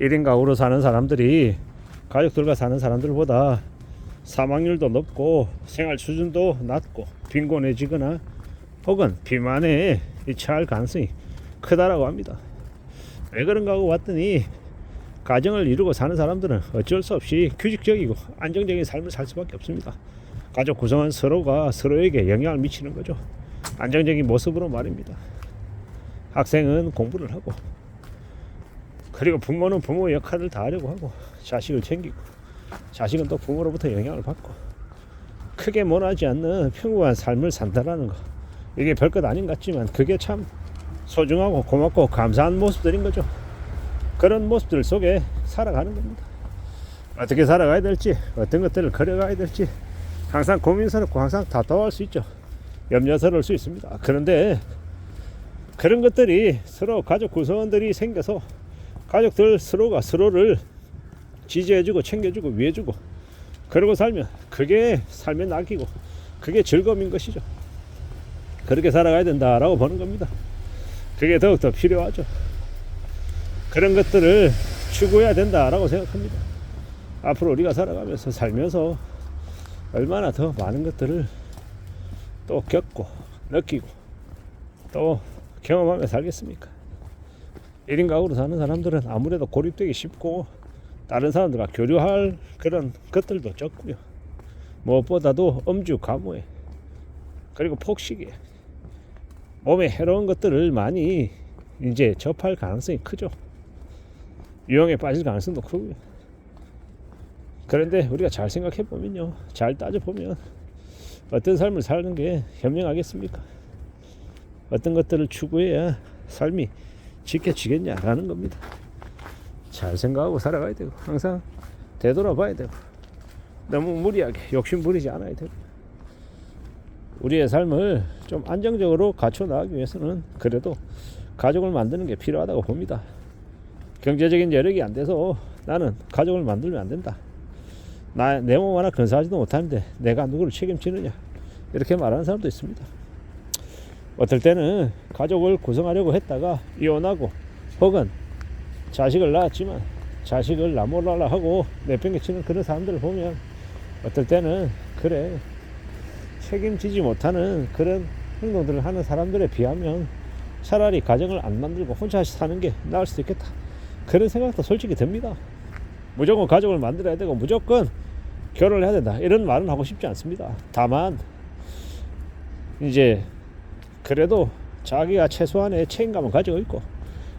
1인 가구로 사는 사람들이 가족들과 사는 사람들보다 사망률도 높고 생활 수준도 낮고 빈곤해지거나 혹은 비만에 처할 가능성이 크다라고 합니다. 왜 그런가 하고 왔더니 가정을 이루고 사는 사람들은 어쩔 수 없이 규칙적이고 안정적인 삶을 살 수밖에 없습니다. 가족 구성원 서로가 서로에게 영향을 미치는 거죠. 안정적인 모습으로 말입니다. 학생은 공부를 하고 그리고 부모는 부모 역할을 다 하려고 하고 자식을 챙기고 자식은 또 부모로부터 영향을 받고 크게 원하지 않는 평범한 삶을 산다라는 거 이게 별것 아닌 것 같지만 그게 참 소중하고 고맙고 감사한 모습들인 거죠. 그런 모습들 속에 살아가는 겁니다. 어떻게 살아가야 될지, 어떤 것들을 그려가야 될지 항상 고민스럽고 항상 답답할 수 있죠. 염려스러울 수 있습니다. 그런데 그런 것들이 서로 가족 구성원들이 생겨서 가족들 서로가 서로를 지지해주고 챙겨주고 위해주고 그러고 살면 그게 삶의 낙이고 그게 즐거움인 것이죠. 그렇게 살아가야 된다라고 보는 겁니다. 그게 더욱더 필요하죠. 그런 것들을 추구해야 된다라고 생각합니다. 앞으로 우리가 살아가면서 살면서 얼마나 더 많은 것들을 또 겪고 느끼고 또 경험하며 살겠습니까? 1인 가구로 사는 사람들은 아무래도 고립되기 쉽고 다른 사람들과 교류할 그런 것들도 적고요. 무엇보다도 음주 가무에 그리고 폭식에 몸에 해로운 것들을 많이 이제 접할 가능성이 크죠. 유형에 빠질 가능성도 크고요. 그런데 우리가 잘 생각해 보면요, 잘 따져 보면 어떤 삶을 사는 게 현명하겠습니까? 어떤 것들을 추구해야 삶이 지켜지겠냐라는 겁니다. 잘 생각하고 살아가야 되고 항상 되돌아봐야 되고 너무 무리하게 욕심 부리지 않아야 되고 우리의 삶을 좀 안정적으로 갖춰 나가기 위해서는 그래도 가족을 만드는 게 필요하다고 봅니다. 경제적인 여력이 안 돼서 나는 가족을 만들면 안 된다. 나 내 몸 하나 근사하지도 못하는데 내가 누구를 책임지느냐 이렇게 말하는 사람도 있습니다. 어떨 때는 가족을 구성하려고 했다가 이혼하고 혹은 자식을 낳았지만 자식을 나몰라라 하고 내팽개치는 그런 사람들을 보면 어떨 때는 그래 책임지지 못하는 그런 행동들을 하는 사람들에 비하면 차라리 가정을 안 만들고 혼자 사는 게 나을 수도 있겠다. 그런 생각도 솔직히 듭니다. 무조건 가족을 만들어야 되고 무조건 결혼을 해야 된다. 이런 말은 하고 싶지 않습니다. 다만 이제 그래도 자기가 최소한의 책임감을 가지고 있고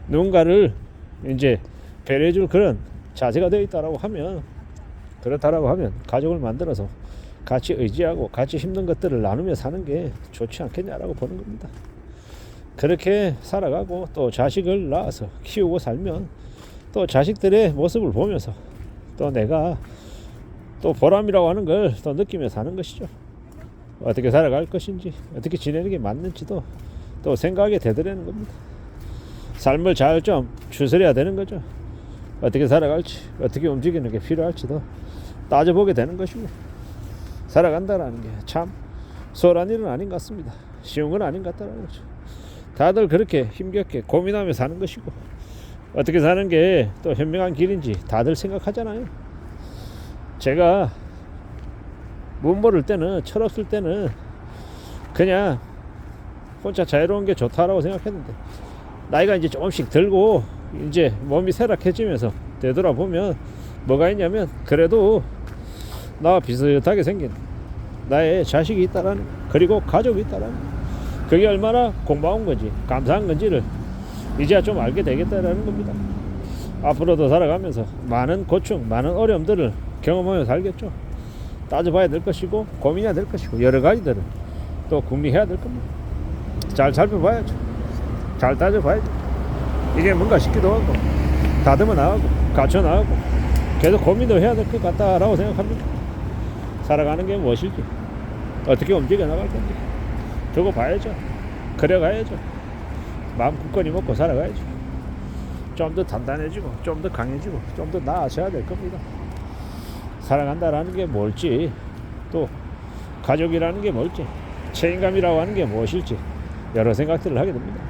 누군가를 이제 배려해줄 그런 자세가 되어 있다라고 하면 그렇다라고 하면 가족을 만들어서 같이 의지하고 같이 힘든 것들을 나누며 사는 게 좋지 않겠냐라고 보는 겁니다. 그렇게 살아가고 또 자식을 낳아서 키우고 살면 또 자식들의 모습을 보면서 또 내가 또 보람이라고 하는 걸 또 느끼며 사는 것이죠. 어떻게 살아갈 것인지 어떻게 지내는 게 맞는지도 또 생각하게 되더라는 겁니다. 삶을 잘 좀 추스려야 되는 거죠. 어떻게 살아갈지 어떻게 움직이는 게 필요할지도 따져보게 되는 것이고 살아간다라는 게 참 소홀한 일은 아닌 것 같습니다. 쉬운 건 아닌 것 같다는 거죠. 다들 그렇게 힘겹게 고민하며 사는 것이고 어떻게 사는 게 또 현명한 길인지 다들 생각하잖아요. 제가 문 모를 때는 철없을 때는 그냥 혼자 자유로운 게 좋다라고 생각했는데 나이가 이제 조금씩 들고 이제 몸이 쇠락해지면서 되돌아보면 뭐가 있냐면 그래도 나와 비슷하게 생긴 나의 자식이 있다라는 그리고 가족이 있다라는 그게 얼마나 고마운 건지 감사한 건지를 이제야 좀 알게 되겠다라는 겁니다. 앞으로도 살아가면서 많은 고충, 많은 어려움들을 경험하며 살겠죠. 따져봐야 될 것이고 고민해야 될 것이고 여러 가지들을 또 궁리해야 될 겁니다. 잘 살펴봐야죠. 잘 따져봐야죠. 이게 뭔가 싶기도 하고 다듬어 나가고 갖춰 나가고 계속 고민도 해야 될 것 같다라고 생각합니다. 살아가는 게 무엇일지 어떻게 움직여 나갈 건지 두고 봐야죠. 그려가야죠. 마음 굳건히 먹고 살아가야죠. 좀 더 단단해지고 좀 더 강해지고 좀 더 나아져야 될 겁니다. 살아간다라는 게 뭘지 또 가족이라는 게 뭘지 책임감이라고 하는 게 무엇일지 여러 생각들을 하게 됩니다.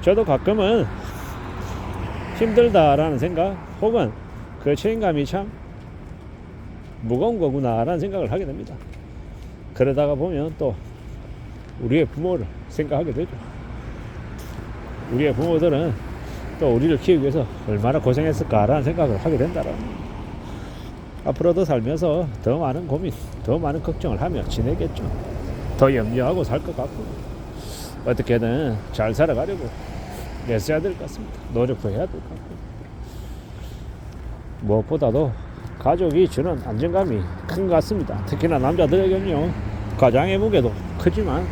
저도 가끔은 힘들다라는 생각 혹은 그 책임감이 참 무거운 거구나라는 생각을 하게 됩니다. 그러다가 보면 또 우리의 부모를 생각하게 되죠. 우리의 부모들은 또 우리를 키우기 위해서 얼마나 고생했을까라는 생각을 하게 된다라는. 앞으로도 살면서 더 많은 고민, 더 많은 걱정을 하며 지내겠죠. 더 염려하고 살 것 같고 어떻게든 잘 살아가려고 애써야 될 것 같습니다. 노력도 해야 될 것 같고 무엇보다도 가족이 주는 안정감이 큰 것 같습니다. 특히나 남자들에게는요 가장의 무게도 크지만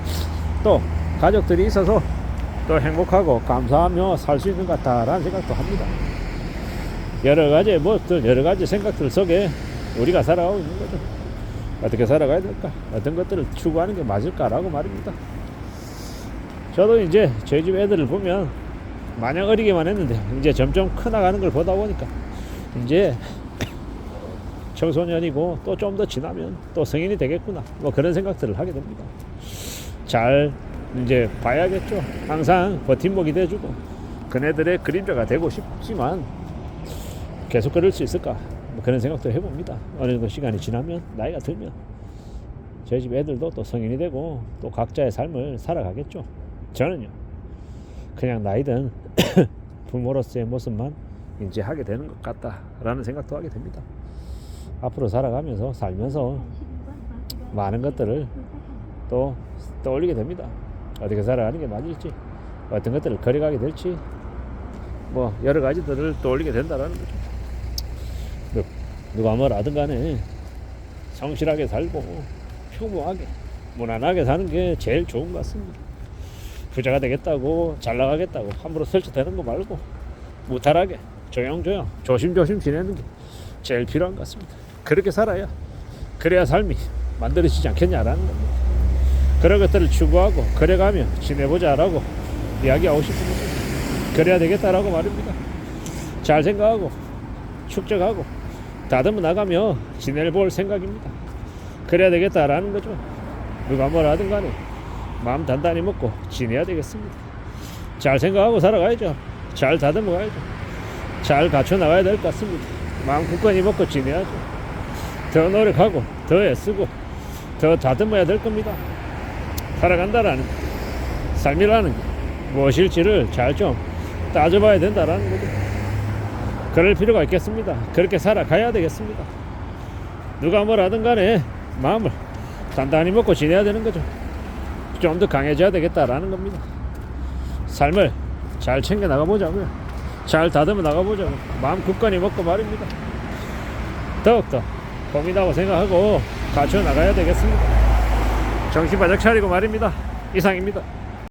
또 가족들이 있어서 또 행복하고 감사하며 살 수 있는 것 같다라는 생각도 합니다. 여러 가지 뭐또 여러 가지 생각들 속에 우리가 살아가고 있는 거죠. 어떻게 살아가야 될까? 어떤 것들을 추구하는 게 맞을까라고 말입니다. 저도 이제 저희 집 애들을 보면 마냥 어리게만 했는데 이제 점점 커나가는 걸 보다 보니까 이제 청소년이고 또 좀 더 지나면 또 성인이 되겠구나 뭐 그런 생각들을 하게 됩니다. 잘 이제 봐야겠죠. 항상 버팀목이 돼주고 그네들의 그림자가 되고 싶지만 계속 그럴 수 있을까? 뭐 그런 생각도 해봅니다. 어느 정도 시간이 지나면 나이가 들면 저희 집 애들도 또 성인이 되고 또 각자의 삶을 살아가겠죠. 저는요 그냥 나이든 부모로서의 모습만 이제 하게 되는 것 같다라는 생각도 하게 됩니다. 앞으로 살아가면서 살면서 많은 것들을 또 떠올리게 됩니다. 어떻게 살아가는 게 맞을지, 어떤 것들을 거려가게 될지, 뭐 여러 가지들을 떠올리게 된다라는 거죠. 누- 누가 뭐라든 간에 성실하게 살고 평범하게 무난하게 사는 게 제일 좋은 것 같습니다. 부자가 되겠다고 잘 나가겠다고 함부로 설치되는 거 말고 무탈하게 조용조용 조심조심 지내는 게 제일 필요한 것 같습니다. 그렇게 살아야 그래야 삶이 만들어지지 않겠냐라는 겁니다. 그런 것들을 추구하고 그래가며 지내보자라고 이야기하고 거죠. 그래야 되겠다라고 말입니다. 잘 생각하고 축적하고 다듬어 나가며 지내볼 생각입니다. 그래야 되겠다라는 거죠. 누가 뭐라든 간에 마음 단단히 먹고 지내야 되겠습니다. 잘 생각하고 살아가야죠. 잘 다듬어 가야죠. 잘 갖춰 나가야 될 것 같습니다. 마음 굳건히 먹고 지내야죠. 더 노력하고 더 애쓰고 더 다듬어야 될 겁니다. 살아간다라는 삶이라는 게 무엇일지를 잘 좀 따져봐야 된다라는 거죠. 그럴 필요가 있겠습니다. 그렇게 살아가야 되겠습니다. 누가 뭐라든 간에 마음을 단단히 먹고 지내야 되는 거죠. 좀 더 강해져야 되겠다라는 겁니다. 삶을 잘 챙겨 나가보자고요. 잘 다듬어 나가보자고요. 마음 굳건히 먹고 말입니다. 더욱더 고민하고 생각하고 갖춰 나가야 되겠습니다. 정신 바짝 차리고 말입니다. 이상입니다.